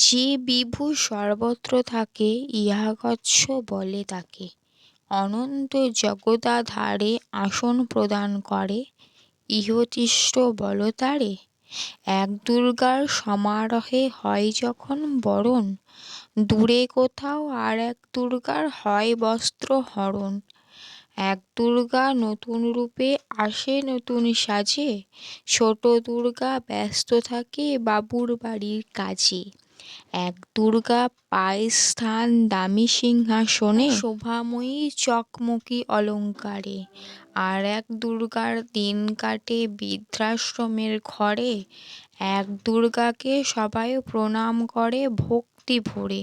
যে বিভু সর্বত্র থাকে, ইহাগচ্ছ বলে তাকে। অনন্ত জগদাধারে আসন প্রদান করে, ইহোতিষ্ঠ বলতারে। এক দুর্গার সমারোহে হয় যখন বরণ, দূরে কোথাও আর এক দুর্গার হয় বস্ত্র হরণ। এক দুর্গা নতুন রূপে আসে, নতুন সাজে, ছোট দুর্গা ব্যস্ত থাকে বাবুর বাড়ির কাজে। এক দুর্গা পায় স্থান দামি সিংহাসনে শোভাময়ী চকমকি অলঙ্কারে। আর এক দুর্গার দিন কাটে বৃদ্ধাশ্রমের ঘরে। এক দুর্গাকে সবাই প্রণাম করে ভক্তি ভরে।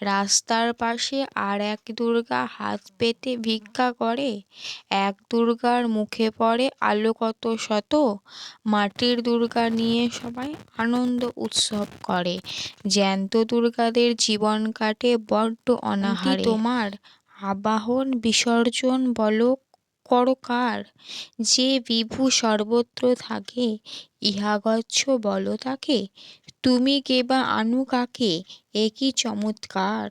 রাস্তার পাশে আর এক দুর্গা হাত পেতে ভিক্ষা করে। এক দুর্গার মুখে পড়ে আলো কত শত। মাটির দুর্গা নিয়ে সবাই আনন্দ উৎসব করে। জ্যান্ত দুর্গাদের জীবন কাটে বড্ড অনাহারে। তোমার আবাহন বিসর্জন বলো করো কার যে বিভু সর্বত্র থাকে ইহাগচ্ছ বলো তাকে। তুমি বা আনু কাকে? এ কি চমৎকার।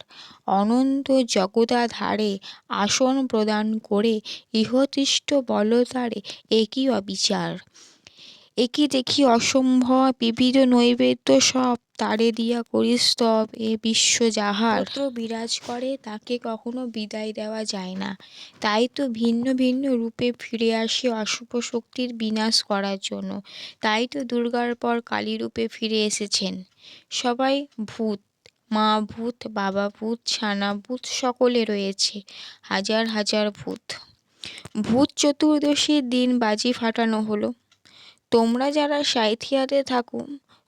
অনন্ত জগদাধারে আসন প্রদান করে ইহতিষ্ঠ বলতারে এ কি অবিচার। এ কি দেখি অসম্ভব, বিবিধ নৈবেদ্য সব। তারে দিয়া করি স্তব এ বিশ্ব যাহার। বিরাজ করে, তাকে কখনো বিদায় দেওয়া যায় না। তাই তো ভিন্ন ভিন্ন রূপে ফিরে আসে অশুভ শক্তির বিনাশ করার জন্য। তাই তো দুর্গার পর কালী রূপে ফিরে এসেছেন। সবাই ভূত, মা ভূত, বাবা ভূত, ছানা ভূত সকলে রয়েছে, হাজার হাজার ভূত। ভূত চতুর্দশীর দিন বাজি ফাটানো হলো। তোমরা যারা সাঁইথিয়াতে থাকো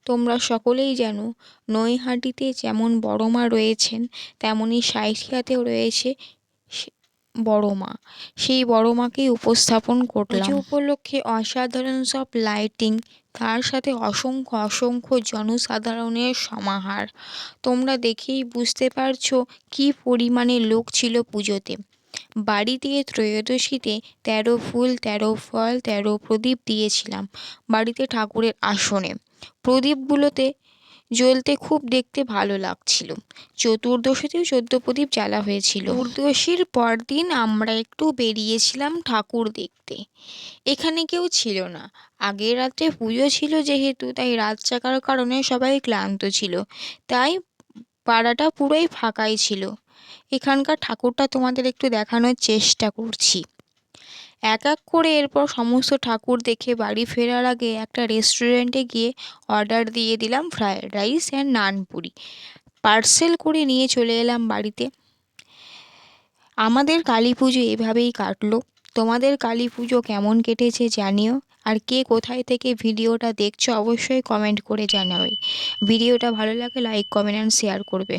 তোমরা সকলেই জানো নৈহাটিতে যেমন বড় মা রয়েছেন, তেমনি সাঁইথিয়াতেও রয়েছে বড় মা সেই বড় মাকেই উপস্থাপন করলাম। উপলক্ষে অসাধারণ সব লাইটিং তার সাথে অসংখ্য অসংখ্য জনসাধারণের সমাহার। তোমরা দেখেই বুঝতে পারছ কি পরিমাণে লোক ছিল পুজোতে। বাড়ি ত্রয়োদশীতে তেরো ফুল, তেরো ফল, তেরো প্রদীপ দিয়েছিলাম বাড়িতে ঠাকুরের আসনে। প্রদীপগুলোতে জ্বলতে খুব দেখতে ভালো লাগছিল। চতুর্দশীতেও চোদ্দ প্রদীপ জ্বালা হয়েছিল। চতুর্দশীর পরদিন আমরা একটু বেরিয়েছিলাম ঠাকুর দেখতে। এখানে কেউ ছিল না। আগের রাত্রে পুজো ছিল যেহেতু, তাই রাত চাকার কারণে সবাই ক্লান্ত ছিল। তাই পাড়াটা পুরোই ফাঁকাই ছিল। এখানকার ঠাকুরটা তোমাদের একটু দেখানোর চেষ্টা করছি। এক এক করে এরপর সমস্ত ঠাকুর দেখে বাড়ি ফেরার আগে একটা রেস্টুরেন্টে গিয়ে অর্ডার দিয়ে দিলাম ফ্রায়েড রাইস অ্যান্ড নানপুরি পার্সেল করে নিয়ে চলে এলাম বাড়িতে। আমাদের কালী পুজো এভাবেই কাটলো। তোমাদের কালী পুজো কেমন কেটেছে জানিও। আর কে কোথায় থেকে ভিডিওটা দেখছ অবশ্যই কমেন্ট করে জানাবে। ভিডিওটা ভালো লাগে লাইক কমেন্ট অ্যান্ড শেয়ার করবে।